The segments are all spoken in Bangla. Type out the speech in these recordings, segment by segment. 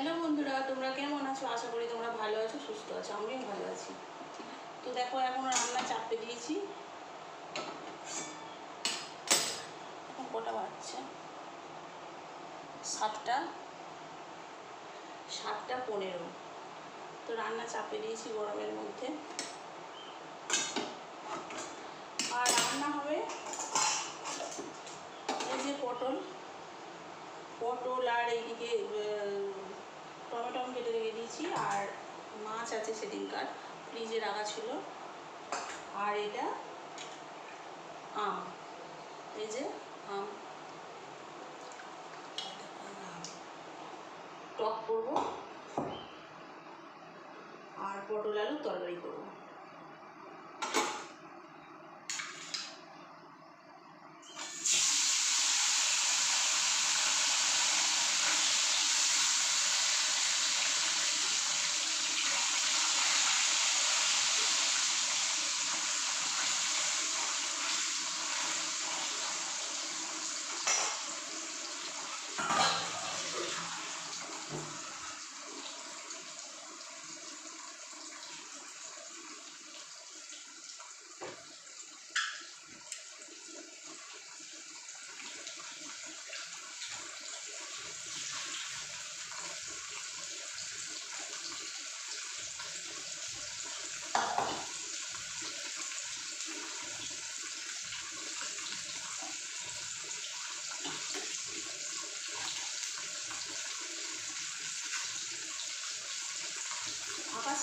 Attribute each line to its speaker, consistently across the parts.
Speaker 1: হ্যালো বন্ধুরা, তোমরা কেমন আছো? আশা করি তোমরা ভালো আছো, সুস্থ আছো, আমিও ভালো আছি। তো দেখো, এখন রান্না চাপে দিয়েছি। কটা বাজছে? সাতটা। সাতটা পনেরো। তো রান্না চাপে দিয়েছি গরমের মধ্যে। আর রান্না হবে এই যে পটল। পটল আর এইদিকে টমেটো আমি কেটে রেখে দিয়েছি, আর মাছ আছে সেদিনকার, ফ্রিজে রাখা ছিল। আর এটা আম, এই যে আম। টক করব, আর পটল আলুর তরকারি করব।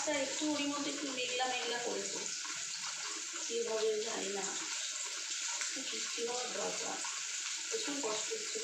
Speaker 1: আকাশটা একটু ওরই মধ্যে একটু মেঘলা মেঘলা করেছে। কী হবে জানি না। বৃষ্টি হওয়ার দরকার প্রচুর কষ্ট হচ্ছে।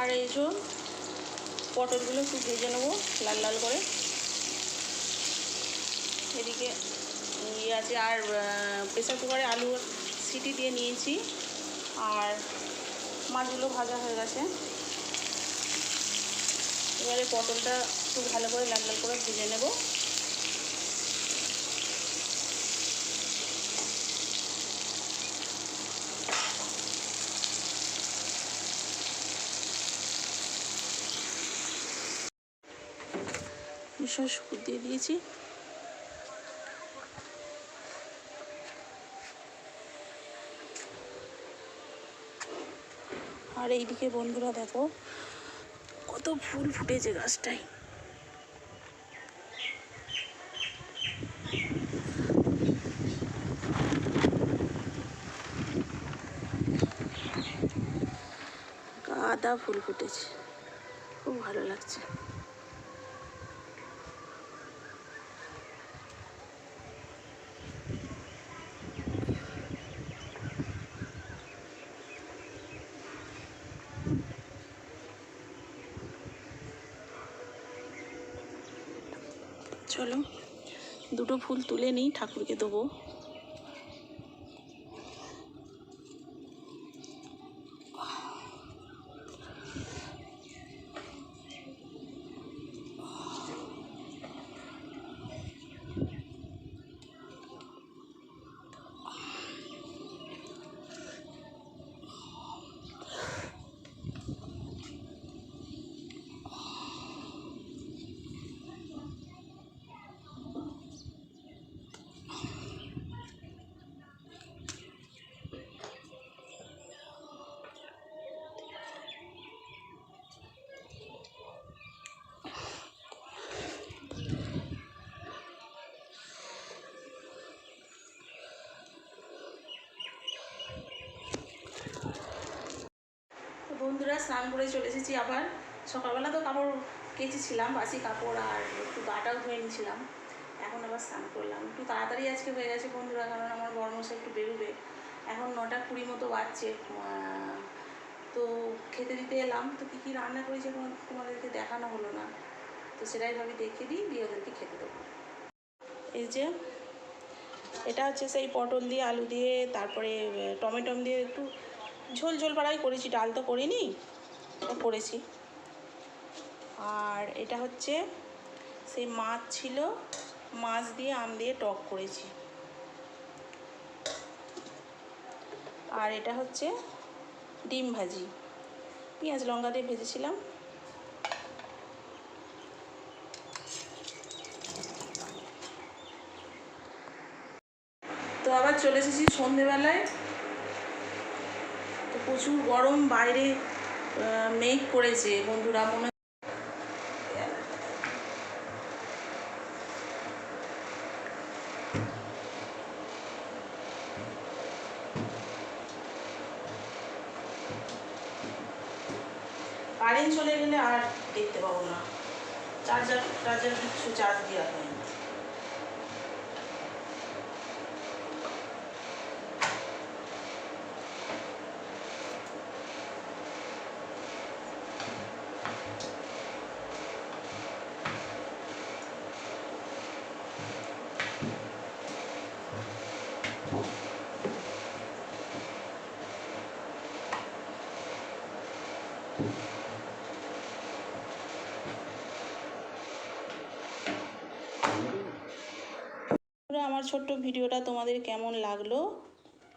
Speaker 1: আর এই যে পটলগুলো একটু ভেজে নেব লাল লাল করে। এদিকে ইয়ে আছে, আর প্রেসার কুকারে আলু সিটি দিয়ে নিয়েছি। আর মাছগুলো ভাজা হয়ে গেছে। এবারে পটলটা একটু ভালো করে লাল লাল করে ভেজে নেব। মিশন শুকুর দিয়ে দিয়েছি। আর এইদিকে বন্ধুরা দেখো, কত ফুল ফুটেছে গাছটায়। গাঁদা ফুল ফুটেছে। খুব ভালো লাগছে। চলো। দুটো ফুল তুলে নিই ঠাকুরকে দেবো। বন্ধুরা, স্নান করে চলে এসেছি আবার। সকালবেলা তো কাপড় কেচেছিলাম, বাসি কাপড় আর একটু গাটাও ধুয়ে নিয়েছিলাম। এখন আবার স্নান করলাম। একটু তাড়াতাড়ি আজকে হয়ে গেছে বন্ধুরা, কারণ আমার বর্মশা একটু বেরোবে। এখন নটা কুড়ি মতো বাজছে তো খেতে দিতে এলাম। তো কী কী রান্না করেছি তোমাদেরকে দেখানো হলো না। তো সেটাই ভাবি দেখিয়ে দিই, দিয়ে ওদেরকে খেতে দেবো। এই যে, এটা হচ্ছে সেই পটল দিয়ে, আলু দিয়ে, তারপরে টমেটম দিয়ে একটু ঝোল ঝোল পাড়াই করেছি, ডাল তো করিনি করেছি। আর এটা হচ্ছে সেই মাছ ছিল, মাছ দিয়ে আম দিয়ে টক করেছি। আর এটা হচ্ছে ডিম ভাজি। পেঁয়াজ লঙ্কা দিয়ে ভেজেছিলাম। তো আবার চলে এসেছি সন্ধেবেলায়। প্রচুর গরম বাইরে মেঘ করেছে বন্ধুরা। মনে কারেন্ট চলে গেলে আর দেখতে পাবো না। চার্জার চার্জার কিছু চার্জ দেওয়া হয়নি। বন্ধুরা, আমার ছোট্ট ভিডিওটা তোমাদের কেমন লাগল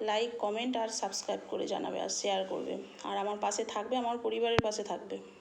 Speaker 1: লাইক কমেন্ট আর সাবস্ক্রাইব করে জানাবে আর শেয়ার করবে। আর আমার পাশে থাকবে, আমার পরিবারের পাশে থাকবে।